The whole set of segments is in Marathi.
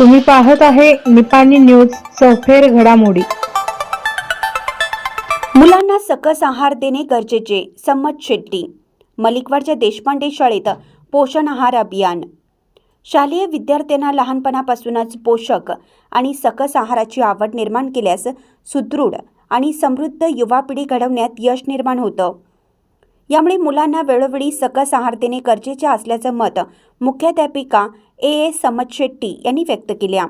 तुम्ही पाहत आहे निपाणी न्यूज सफेर घडामोडी. मुलांना सकस आहार देणे गरजेचे संमत शेट्टी. मलिकवाडच्या देशपांडे शाळेत पोषण आहार अभियान. शालेय विद्यार्थ्यांना लहानपणापासूनच पोषक आणि सकस आहाराची आवड निर्माण केल्यास सुदृढ आणि समृद्ध युवा पिढी घडवण्यात यश निर्माण होतं. यामुळे मुलांना वेळोवेळी सकस आहार देणे गरजेचे असल्याचं मत मुख्याध्यापिका ए एस समत शेट्टी यांनी व्यक्त केल्या.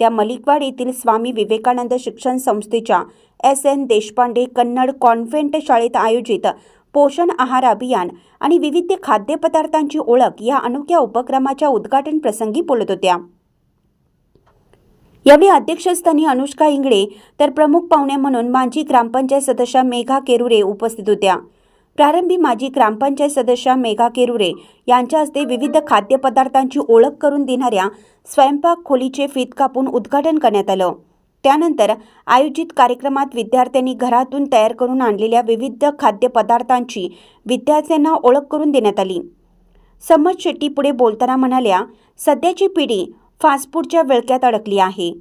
त्या मलिकवाड येथील स्वामी विवेकानंद शिक्षण संस्थेच्या S N Deshpande Kannada convent शाळेत आयोजित पोषण आहार अभियान आणि विविध खाद्यपदार्थांची ओळख या अनोख्या उपक्रमाच्या उद्घाटन प्रसंगी बोलत होत्या. यावेळी अध्यक्षस्थानी अनुष्का इंगळे तर प्रमुख पाहुण्या म्हणून माजी ग्रामपंचायत सदस्या मेघा केरुरे उपस्थित होत्या. प्रारंभी माजी ग्रामपंचायत सदस्या मेघा केरुरे यांच्या हस्ते विविध खाद्यपदार्थांची ओळख करून देणाऱ्या स्वयंपाक खोलीचे फीत कापून उद्घाटन करण्यात आलं. त्यानंतर आयोजित कार्यक्रमात विद्यार्थ्यांनी घरातून तयार करून आणलेल्या विविध खाद्यपदार्थांची विद्यार्थ्यांना ओळख करून देण्यात आली. समज शेट्टी पुढे बोलताना म्हणाल्या सध्याची पिढी फास्टफूडच्या विळक्यात अडकली आहे.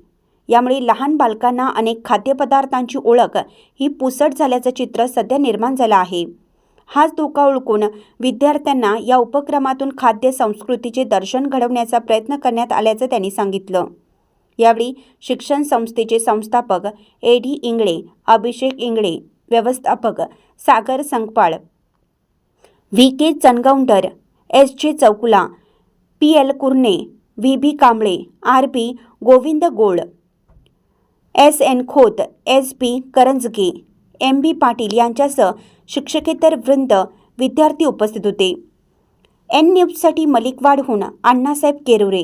यामुळे लहान बालकांना अनेक खाद्यपदार्थांची ओळख ही पुसट झाल्याचं चित्र सध्या निर्माण झालं आहे. हाच धोका ओळखून विद्यार्थ्यांना या उपक्रमातून खाद्य संस्कृतीचे दर्शन घडवण्याचा प्रयत्न करण्यात आल्याचं त्यांनी सांगितलं. यावेळी शिक्षण संस्थेचे संस्थापक ए डी इंगळे अभिषेक इंगळे व्यवस्थापक Sagar Sankpal V K Changoundar S J Chaukula P L Kurne V B Kamble R P Govind Gol S N Khot S P Karanjage M B Patil यांच्यासह शिक्षकेतर वृंद विद्यार्थी उपस्थित होते. एन न्यूजसाठी मलिकवाडहून अण्णासाहेब केरुरे.